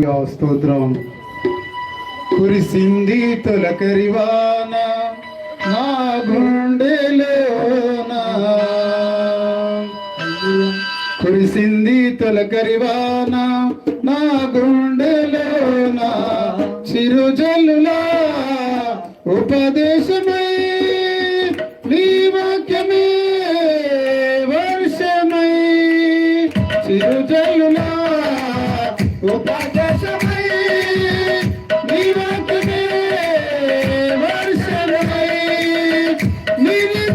స్తోత్రం. కురిసింది తొలకరివాన నా గుండెలోన కురిసింది తొలకరివాన నా గుండెలోన చిరుజల్లులా ఉపదేశమే నీ వాక్యమే వర్షమై. చిరుజల్లులా ఉపదేశ Ladies!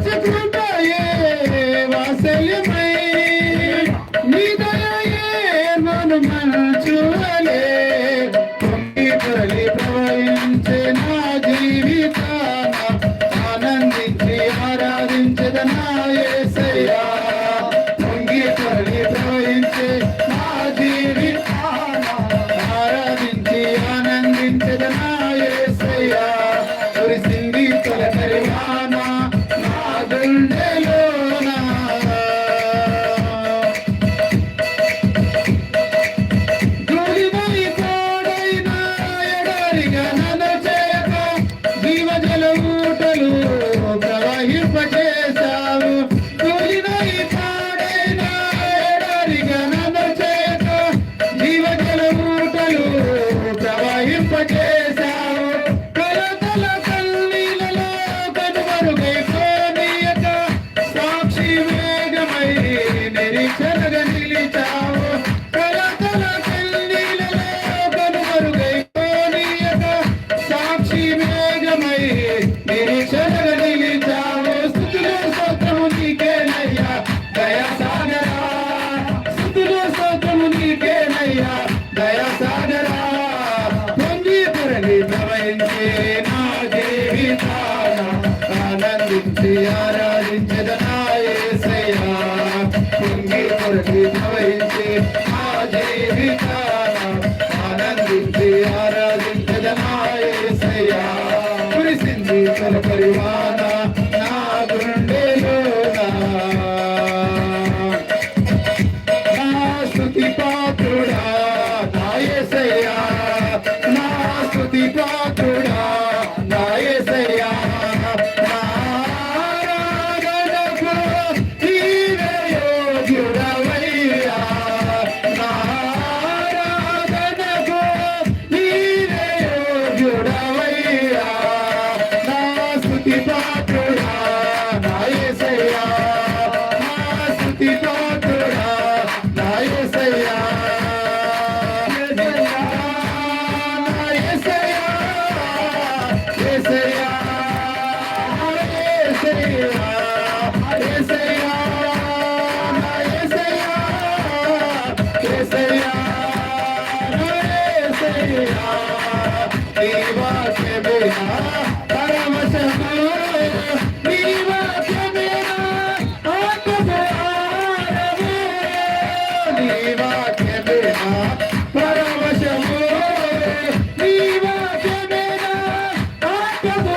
Again. ఆనందించి ఆరాధించదనాయసయా పొంగి పొరటి భవించి ఆ జీవితాన ఆనందించి ఆరాధించదనాయసయా కురిసింది తన పరిమాణ నా గుండెలోన నా స్థుతి పాత్రుడా నాయసయా Together.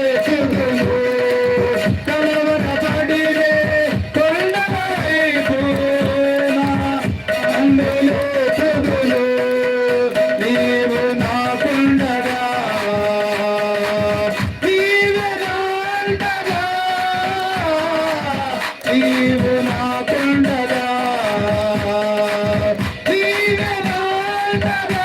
దీవెనగా